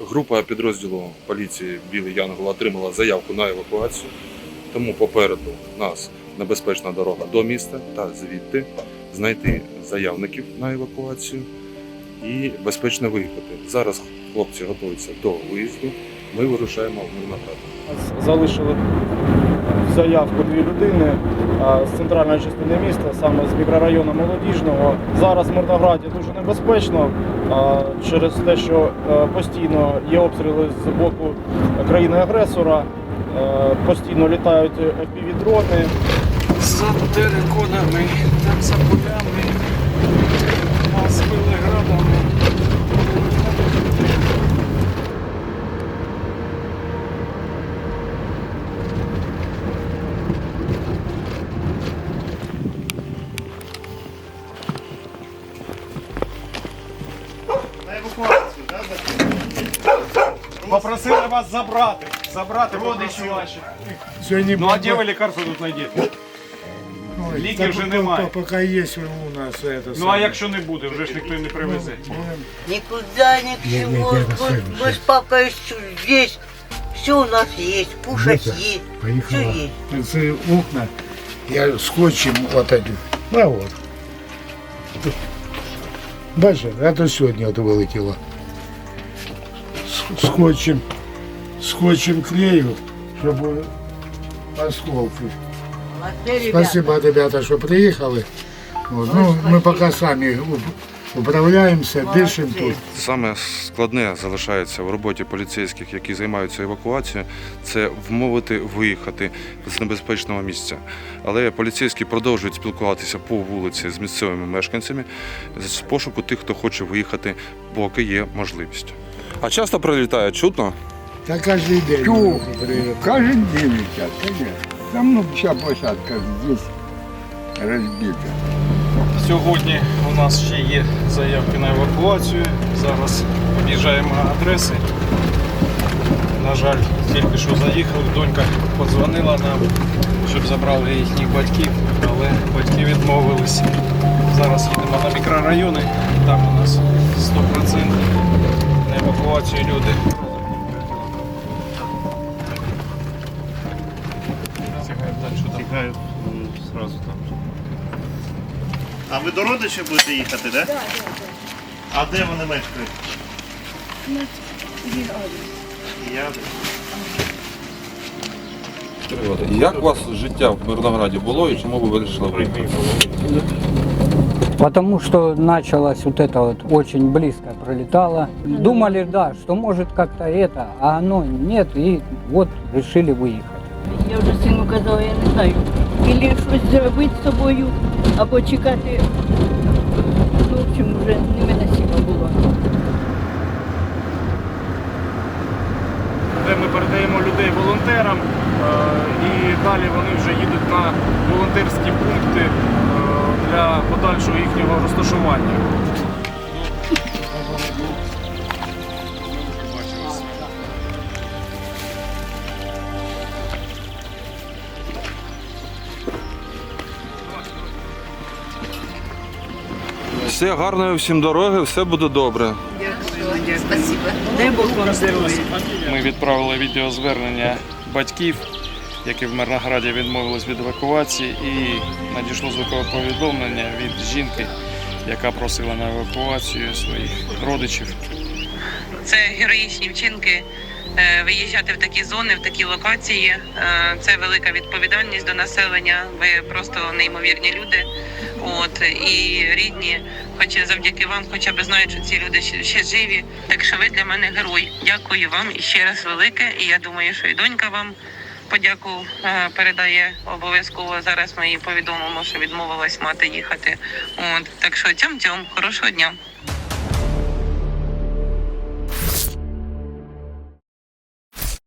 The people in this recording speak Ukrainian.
Група підрозділу поліції Білий Янгол отримала заявку на евакуацію, тому попереду нас небезпечна дорога до міста та звідти знайти заявників на евакуацію і безпечно виїхати. Зараз хлопці готуються до виїзду. Ми вирушаємо в Мирноград. Залишили заявку дві людини з центральної частини міста, саме з мікрорайону Молодіжного. Зараз в Мирнограді дуже небезпечно через те, що е, постійно є обстріли з боку країни-агресора, е, постійно літають FPV-дрони. За териконами, там за полями, а з виноградами. Попросили вас забрати. Забрати родичі ваші. Сьогодні Ну а де ви лікарство тут знайдете? Ой, ліків так вже по- немає. по- Поки є у нас це. Ну а саме. якщо не буде, вже ж ніхто і не привезе. Никуда, ни к чему. бегай, мы с папой всё здесь. Все у нас есть, кушать Витя, есть. Все Поїхала. есть. Це окна. Я скотчем отойду. А от. Бачиш, а то сьогодні от вилетіло. Скотчем, скотчем клею, щоб осколки. Молодцы. Спасибо, ребята, що приїхали. От, ну, ми поки самі уп- управляємося, дишимо тут. Саме складне залишається в роботі поліцейських, які займаються евакуацією, це вмовити виїхати з небезпечного місця. Але поліцейські продовжують спілкуватися по вулиці з місцевими мешканцями з пошуку тих, хто хоче виїхати, поки є можливість. А часто прилітає чутно? Та кожен день. Чу. Каждый день летят, конечно. Там ну, вся площадка здесь разбита. Сьогодні у нас ще є заявки на евакуацію. Зараз об'їжджаємо адреси. На жаль, тільки що заїхали. Донька подзвонила нам, щоб забрали їхніх батьків, але батьки відмовились. Зараз їдемо на мікрорайони. Там у нас 100% на евакуацію люди. Тікають зразу там. А ви до родичів будете їхати, так? Да? А де вони мешкають? Я. Як у вас життя в Мирнограді було і чому ви вирішили виїхати? Потому что началось вот это вот очень близко пролетало. Думали, да, что может как-то это, а оно нет, и вот решили выехать. Я вже сину казала, я не знаю. Ілі щось зробити з собою, або чекати. Ну, в общем, вже не мене сіла було. де ми передаємо людей волонтерам, е, і далі вони вже їдуть на волонтерські пункти е, для подальшого їхнього розташування. Все гарної всім дороги, все буде добре. Спасибо. Дай Бог вам здоров'я. Ми відправили відеозвернення батьків, які в Мирнограді відмовились від евакуації, і надійшло звукове повідомлення від жінки, яка просила на евакуацію своїх родичів. це героїчні вчинки. е, Виїжджати в такі зони, в такі локації е, це велика відповідальність до населення. Ви просто неймовірні люди. От і рідні, хоч завдяки вам, хоча б знають, що ці люди ще живі. Так що ви для мене герой. Дякую вам і ще раз велике. І я думаю, що і донька вам подяку е, передає обов'язково. Зараз ми їй повідомимо, що відмовилась мати їхати. От так що тьом-тьом, хорошого дня.